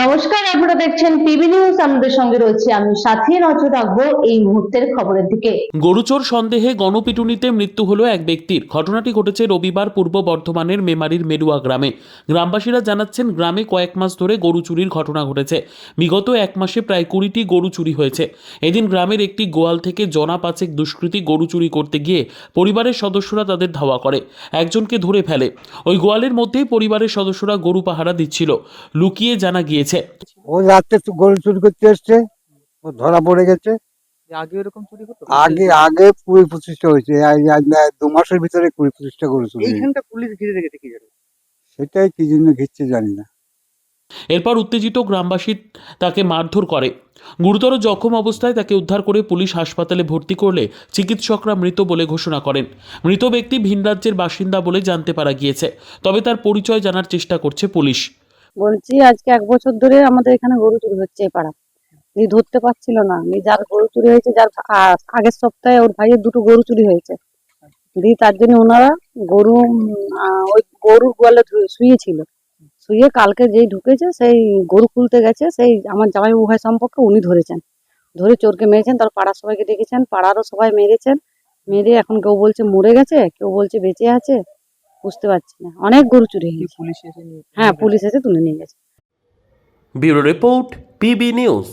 নমস্কার, আপনারা দেখছেন টিভি নিউজ আমাদের সঙ্গে রয়েছে আমি সাথী নজর রাখব এই মুহূর্তের খবরের দিকে। গরুচোর সন্দেহে গণপিটুনিতে মৃত্যু হলো এক ব্যক্তির। ঘটনাটি ঘটেছে রবিবার পূর্ব বর্ধমানের মেমারির মেরুয়া গ্রামে। গ্রামবাসীরা জানাচ্ছেন, গ্রামে কয়েক মাস ধরে গরু চুরির ঘটনা ঘটেছে। বিগত এক মাসে প্রায় কুড়িটি গরু চুরি হয়েছে। এদিন গ্রামের একটি গোয়াল থেকে জনা পাচেক দুষ্কৃতী গরু চুরি করতে গিয়ে পরিবারের সদস্যরা তাদের ধাওয়া করে, একজনকে ধরে ফেলে। ওই গোয়ালের মধ্যেই পরিবারের সদস্যরা গরু পাহারা দিচ্ছিল। লুকিয়ে জানা গিয়েছে ও রাত্রে তো গরু চুরি করতে এসছে ও ধরা পড়ে গেছে। আগে এরকম চুরি হতো আগে আগে কুড়ি পঁচিশটা হয়েছে আজ- আজ না দু মাসের ভিতরে কুড়ি পঁচিশটা গরু চুরি এইখানটা পুলিশ ঘিরে রেখেছে কি জানো সেটাই কি জন্য ঘিরছে জানি না। এরপর উত্তেজিত গ্রামবাসী তাকে মারধর করে। গুরুতর জখম অবস্থায় তাকে উদ্ধার করে পুলিশ হাসপাতালে ভর্তি করলে চিকিৎসকরা মৃত বলে ঘোষণা করেন। মৃত ব্যক্তি ভিন রাজ্যের বাসিন্দা বলে জানতে পারা গিয়েছে তবে তার পরিচয় জানার চেষ্টা করছে পুলিশ। বলছি, আজকে এক বছর ধরে আমাদের এখানে গরু চুরি হচ্ছে এই পাড়া দিয়ে ধরতে পারছিল না। দিয়ে যার গরু চুরি হয়েছে, যার আগের সপ্তাহে ওর ভাইয়ের দুটো গরু চুরি হয়েছে। দিয়ে তার জন্য ওনারা গরু ওই গরুর গোয়ালে শুয়েছিল। শুয়ে কালকে যেই ঢুকেছে, সেই গরু খুলতে গেছে, সেই আমার জামাই উভয় সম্পর্কে উনি ধরেছেন। ধরে চোরকে মেরেছেন তার পাড়ার সবাইকে ডেকেছেন, পাড়ারও সবাই মেরেছেন। মেরে এখন কেউ বলছে মরে গেছে, কেউ বলছে বেঁচে আছে। বুঝতে পারছি না। অনেক গরু চুরি পুলিশ এসে হ্যাঁ পুলিশ এসে তুলে নিয়ে গেছে। Bureau report PB news.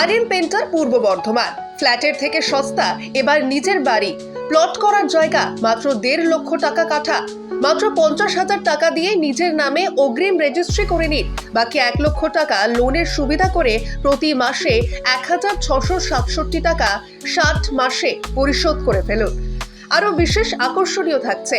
R M painter Purba Bardhaman. ফ্ল্যাটের থেকে সস্তা এবার নিজের বাড়ি। প্লট করার জায়গা মাত্র দেড় লক্ষ টাকা কাঠা। মাত্র পঞ্চাশ হাজার টাকা দিয়ে নিজের নামে অগ্রিম রেজিস্ট্রি করে নিন। বাকি এক লক্ষ টাকা লোনের সুবিধা করে প্রতি মাসে এক হাজার ছশো সাতষট্টি টাকা ষাট মাসে পরিশোধ করে ফেলুন। আরও বিশেষ আকর্ষণীয় থাকছে